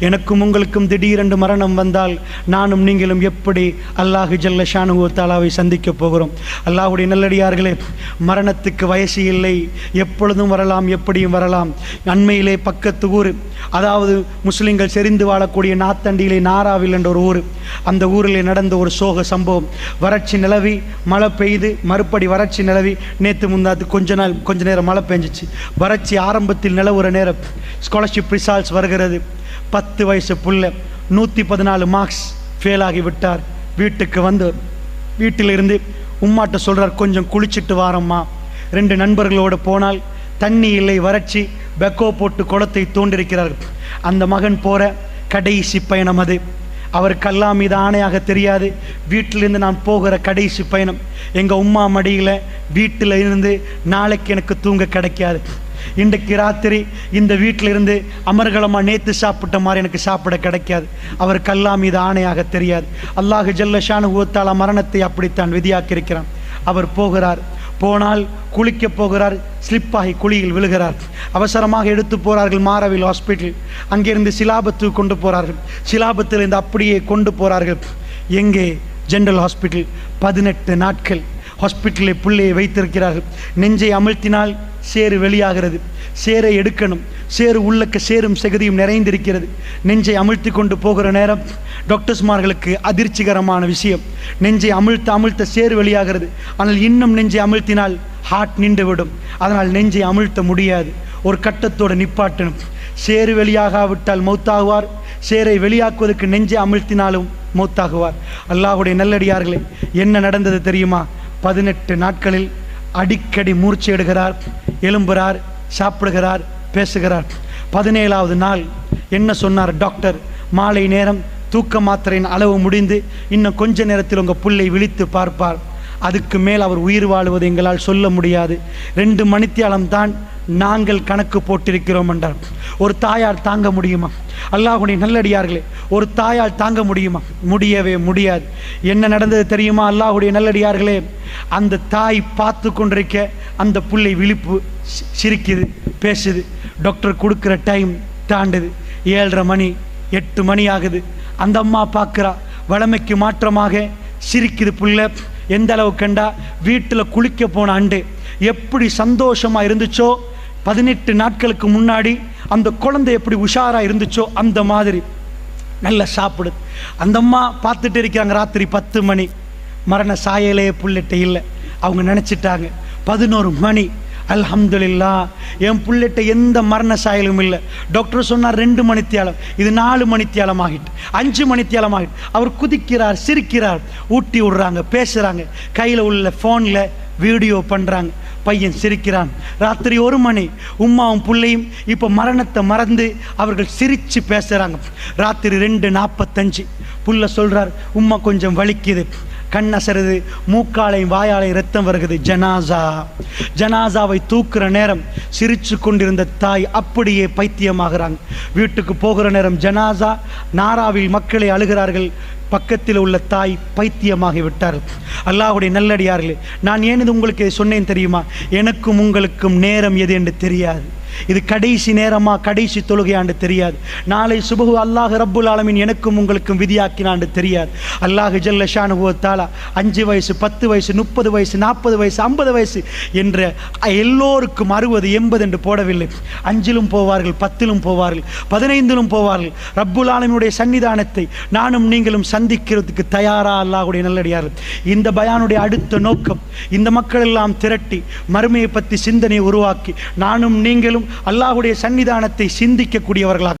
எனக்கும் உங்களுக்கும் திடீரென்று மரணம் வந்தால் நானும் நீங்களும் எப்படி அல்லாஹு ஜல்ல ஷானுவ தாலாவை சந்திக்கப் போகிறோம்? அல்லாஹுடைய நல்லடியார்களே மரணத்துக்கு வயசு இல்லை. எப்பொழுதும் வரலாம் எப்படியும் வரலாம். அண்மையிலே பக்கத்து ஊர் அதாவது முஸ்லிம்கள் செறிந்து வாழக்கூடிய நாத்தண்டியிலே நாராவில் என்ற ஒரு ஊர். அந்த ஊரிலே நடந்த ஒரு சோக சம்பவம். வறட்சி நிலவி மழை பெய்து மறுபடி வறட்சி நிலவி நேற்று முந்தாத்து கொஞ்ச நாள் கொஞ்ச நேரம் மழை பெஞ்சிச்சு. வறட்சி ஆரம்பத்தில் நிலவுற நேரம் ஸ்காலர்ஷிப் ரிசால்ட்ஸ் வருகிறது. பத்து வயசு புள்ள நூற்றி பதினாலு மார்க்ஸ் ஃபெயில் ஆகி விட்டார். வீட்டுக்கு வந்து வீட்டிலிருந்து உம்மாட்ட சொல்கிறார் கொஞ்சம் குளிச்சிட்டு வாரம்மா. ரெண்டு நண்பர்களோடு போனால் தண்ணி இல்லை வறட்சி பெக்கோ போட்டு குளத்தை தோண்டிருக்கிறார்கள் அந்த மகன் போகிற கடைசி பயணம் அது. அவர் கல்லா மீது ஆணையாக தெரியாது. வீட்டிலிருந்து நான் போகிற கடைசி பயணம். எங்கள் உம்மா மடியில் வீட்டில் இருந்து நாளைக்கு எனக்கு தூங்க கிடைக்காது. இன்றைக்கு ராத்திரி இந்த வீட்டில் இருந்து அமர்கலமாக நேற்று சாப்பிட்ட மாதிரி எனக்கு சாப்பிட கிடைக்காது. அவர் கல்லா மீது ஆணையாக தெரியாது. அல்லாஹு ஜல்லஷானு ஊத்தால மரணத்தை அப்படித்தான் விதியாக்கியிருக்கிறான். அவர் போகிறார். போனால் குளிக்க போகிறார். ஸ்லிப்பாகி குழியில் விழுகிறார். அவசரமாக எடுத்து போகிறார்கள் மாரவில் ஹாஸ்பிட்டல் அங்கிருந்து சிலாபத்து கொண்டு போகிறார்கள் சிலாபத்தில் இருந்து அப்படியே கொண்டு போகிறார்கள் எங்கே? General hospital. பதினெட்டு நாட்கள். ஹாஸ்பிட்டலில் பிள்ளையை வைத்திருக்கிறார்கள். நெஞ்சை அமழ்த்தினால் சேறு வெளியாகிறது. சேரை எடுக்கணும். சேறு உள்ளக்க சேரும் செகுதியும் நிறைந்திருக்கிறது. நெஞ்சை அமிழ்த்தி கொண்டு போகிற நேரம் டாக்டர்ஸ்மார்களுக்கு அதிர்ச்சிகரமான விஷயம். நெஞ்சை அமிழ்த்த அமிழ்த்த சேறு வெளியாகிறது. ஆனால் இன்னும் நெஞ்சை அமிழ்த்தினால் ஹார்ட் நின்றுவிடும். அதனால் நெஞ்சை அமிழ்த்த முடியாது. ஒரு கட்டத்தோடு நிப்பாட்டணும். சேறு வெளியாகாவிட்டால் மௌத்தாகுவார். சேரை வெளியாக்குவதற்கு நெஞ்சை அமிழ்த்தினாலும் மௌத்தாகுவார். அல்லாஹுடைய நல்லடியார்களே என்ன நடந்தது தெரியுமா? பதினெட்டு நாட்களில் அடிக்கடி மூர்ச்சையிடுகிறார் எழும்புகிறார் சாப்பிடுகிறார் பேசுகிறார். பதினேழாவது நாள் என்ன சொன்னார் டாக்டர்? மாலை நேரம் தூக்க மாத்திரையின் அளவு முடிந்து இன்னும் கொஞ்ச நேரத்தில் உங்கள் புள்ளை விழித்து பார்ப்பார். அதுக்கு மேல் அவர் உயிர் வாழ்வது எங்களால் சொல்ல முடியாது. ரெண்டு மணித்தியாலம் தான் நாங்கள் கணக்கு போட்டிருக்கிறோம் என்றார். ஒரு தாயார் தாங்க முடியுமா? அல்லாஹுடைய நல்லடியார்களே ஒரு தாயால் தாங்க முடியுமா? முடியவே முடியாது. என்ன நடந்தது தெரியுமா? அல்லாஹுடைய நல்லடியார்களே அந்த தாய் பார்த்து கொண்டிருக்க அந்த புள்ளை விழிப்பு சி- சிரிக்குது பேசுது. டாக்டர் கொடுக்குற டைம் தாண்டுது. ஏழரை மணி எட்டு மணி ஆகுது. அந்த அம்மா பார்க்குறா வளமைக்கு மாற்றமாக சிரிக்குது புள்ள. எந்த அளவு கண்டா? வீட்டில் குளிக்க போன அண்டு. எப்படி சந்தோஷமாக இருந்துச்சோ? பதினெட்டு நாட்களுக்கு முன்னாடி அந்த குழந்தை எப்படி உஷாராக இருந்துச்சோ அந்த மாதிரி. நல்லா சாப்பிடுது அந்த அம்மா பார்த்துட்டு இருக்கிறாங்க ராத்திரி பத்து மணி. மரண சாயலே புள்ளிட்ட இல்லை. அவங்க நினச்சிட்டாங்க பதினோரு மணி. அல்ஹம்துலில்லா என் புள்ளிட்ட எந்த மரண சாயலும் இல்லை. டாக்டர் சொன்னார் ரெண்டு மணித்தியாலம். இது நாலு மணித்தியாலம் ஆகிட்டு அஞ்சு மணித்தியாலம் ஆகிட்டு. அவர் குதிக்கிறார் சிரிக்கிறார். ஊட்டி விடுறாங்க பேசுகிறாங்க கையில் உள்ள ஃபோனில் வீடியோ பண்ணுறாங்க பையன் சிரிக்கிறான். ராத்திரி ஒரு மணி உம்மாவும் பிள்ளையும் இப்போ மரணத்தை மறந்து அவர்கள் சிரித்து பேசுகிறாங்க ராத்திரி ரெண்டு நாற்பத்தஞ்சு புள்ள சொல்கிறார் உம்மா கொஞ்சம் வலிக்குது. கண்ணசருது மூக்காலையும் வாயாலையும் ரத்தம் வருகிறது ஜனாசா. ஜனாசாவை தூக்குற நேரம் சிரித்து கொண்டிருந்த தாய் அப்படியே பைத்தியமாகிறாங்க. வீட்டுக்கு போகிற நேரம் ஜனாசா நாராவில் மக்களை அழுகிறார்கள். பக்கத்தில் உள்ள தாய் பைத்தியமாகி விட்டார்கள். அல்லாஹுடைய நல்லடியார்களே நான் ஏன் இது உங்களுக்கு சொன்னேன் தெரியுமா? எனக்கும் உங்களுக்கும் நேரம் எது என்று தெரியாது. இது கடைசி நேரமா கடைசி தொழுகையாண்டு தெரியாது. நாளை சுபகு அல்லாஹ் ரப்புல் ஆலமின் எனக்கும் உங்களுக்கும் விதியாக்கினாண்டு தெரியாது. அல்லாஹ் ஜல்ல ஷானுகுவத்தாலா அஞ்சு வயசு பத்து வயசு முப்பது வயசு நாற்பது வயசு ஐம்பது வயசு என்ற எல்லோருக்கும் அறுபது எண்பது என்று போடவில்லை. அஞ்சிலும் போவார்கள் பத்திலும் போவார்கள் பதினைந்திலும் போவார்கள். ரப்புல் ஆலமினுடைய சன்னிதானத்தை நானும் நீங்களும் சந்திக்கிறதுக்கு தயாரா? அல்லாஹுடைய நல்லடியார்கள். இந்த பயானுடைய அடுத்த நோக்கம் இந்த மக்கள் எல்லாம் திரட்டி மறுமையை பற்றி சிந்தனை உருவாக்கி நானும் நீங்களும் அல்லாஹுடைய சன்னிதானத்தை சிந்திக்கக்கூடியவர்களாக